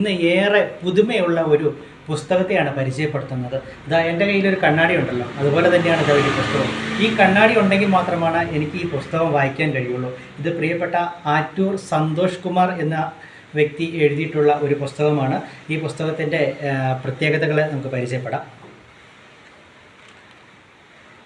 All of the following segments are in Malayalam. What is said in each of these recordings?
ഇന്ന് ഏറെ പുതുമയുള്ള ഒരു പുസ്തകത്തെയാണ് പരിചയപ്പെടുത്തുന്നത്. ഇതാ എന്റെ ഒരു കണ്ണാടി ഉണ്ടല്ലോ. അതുപോലെ തന്നെയാണ് ഇതാ ഒരു പുസ്തകം ഈ കണ്ണാടി ഉണ്ടെങ്കിൽ മാത്രമാണ് എനിക്ക് ഈ പുസ്തകം വായിക്കാൻ കഴിയുള്ളൂ. ഇത് പ്രിയപ്പെട്ട ആറ്റൂർ സന്തോഷ് കുമാർ എന്ന വ്യക്തി എഴുതിയിട്ടുള്ള ഒരു പുസ്തകമാണ്. ഈ പുസ്തകത്തിന്റെ പ്രത്യേകതകളെ നമുക്ക് പരിചയപ്പെടാം.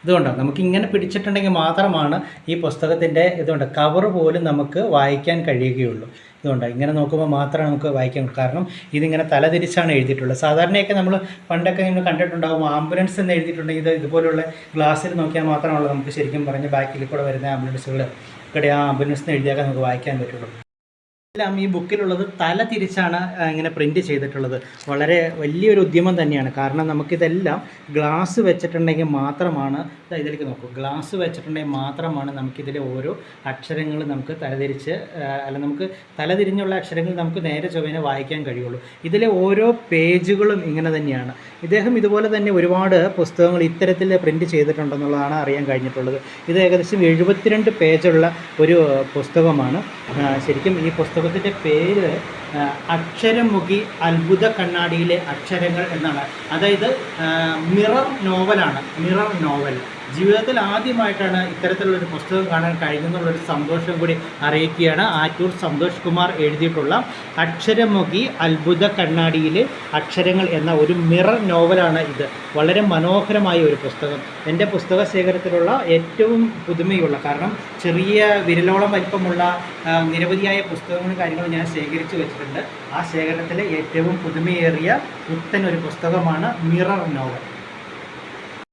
ഇതുകൊണ്ട് നമുക്ക് ഇങ്ങനെ പിടിച്ചിട്ടുണ്ടെങ്കിൽ മാത്രമാണ് ഈ പുസ്തകത്തിന്റെ ഇതുകൊണ്ട് കവർ പോലും നമുക്ക് വായിക്കാൻ കഴിയുകയുള്ളൂ. ഇതുകൊണ്ട് ഇങ്ങനെ നോക്കുമ്പോൾ മാത്രമേ നമുക്ക് വായിക്കാൻ കാരണം ഇതിങ്ങനെ തലതിരിച്ചാണ് എഴുതിയിട്ടുള്ളത്. സാധാരണയൊക്കെ നമ്മൾ പണ്ടൊക്കെ നിങ്ങൾ കണ്ടിട്ടുണ്ടാകും ആംബുലൻസ് എന്ന് എഴുതിയിട്ടുണ്ടെങ്കിൽ ഇത് ഇതുപോലുള്ള ഗ്ലാസ്സിൽ നോക്കിയാൽ മാത്രമുള്ളൂ നമുക്ക് ശരിക്കും പറഞ്ഞ് ബാക്കിൽ കൂടെ വരുന്ന ആംബുലൻസുകൾ. ഇവിടെ ആ ആംബുലൻസ് എന്ന് എഴുതിയാൽ നമുക്ക് വായിക്കാൻ പറ്റുള്ളൂ. എല്ലാം ഈ ബുക്കിലുള്ളത് തല തിരിച്ചാണ് ഇങ്ങനെ പ്രിന്റ് ചെയ്തിട്ടുള്ളത്. വളരെ വലിയൊരു ഉദ്യമം തന്നെയാണ്. കാരണം നമുക്കിതെല്ലാം ഗ്ലാസ് വെച്ചിട്ടുണ്ടെങ്കിൽ മാത്രമാണ് ഇതിലേക്ക് നോക്കൂ. ഗ്ലാസ് വെച്ചിട്ടുണ്ടെങ്കിൽ മാത്രമാണ് നമുക്കിതിലെ ഓരോ അക്ഷരങ്ങൾ നമുക്ക് തലതിരിച്ച് അല്ല നമുക്ക് തലതിരിഞ്ഞുള്ള അക്ഷരങ്ങൾ നമുക്ക് നേരെ ചൊവ്വേനെ വായിക്കാൻ കഴിയുള്ളൂ. ഇതിലെ ഓരോ പേജുകളും ഇങ്ങനെ തന്നെയാണ്. ഇദ്ദേഹം ഇതുപോലെ തന്നെ ഒരുപാട് പുസ്തകങ്ങൾ ഇത്തരത്തിൽ പ്രിന്റ് ചെയ്തിട്ടുണ്ടെന്നുള്ളതാണ് അറിയാൻ കഴിഞ്ഞിട്ടുള്ളത്. ഇത് ഏകദേശം എഴുപത്തിരണ്ട് പേജുള്ള ഒരു പുസ്തകമാണ്. ശരിക്കും ഈ പുസ്തകത്തിന്റെ പേര് ആ, അക്ഷരമുഖി അത്ഭുത കണ്ണാടിയിലെ അക്ഷരങ്ങൾ എന്നാണ്. അതായത് മിറർ നോവലാണ് മിറർ നോവൽ. ജീവിതത്തിൽ ആദ്യമായിട്ടാണ് ഇത്തരത്തിലുള്ളൊരു പുസ്തകം കാണാൻ കഴിയുന്നുള്ളൊരു സന്തോഷം കൂടി അറിയിക്കുകയാണ് ആറ്റൂർ സന്തോഷ് കുമാർ എഴുതിയിട്ടുള്ള അക്ഷരമുഖി അത്ഭുത കണ്ണാടിയിലെ അക്ഷരങ്ങൾ എന്ന ഒരു മിറർ നോവലാണ് ഇത്. വളരെ മനോഹരമായ ഒരു പുസ്തകം. എന്റെ പുസ്തക ശേഖരത്തിലുള്ള ഏറ്റവും പുതുമയുള്ള കാരണം ചെറിയ വിരലോളം വലിപ്പമുള്ള നിരവധിയായ പുസ്തകങ്ങളും കാര്യങ്ങളും ഞാൻ ശേഖരിച്ചു വെച്ചിട്ടുണ്ട്. ആ ശേഖരത്തിലെ ഏറ്റവും പുതുമയേറിയ പുത്തൻ ഒരു പുസ്തകമാണ് മിറർ നോവൽ.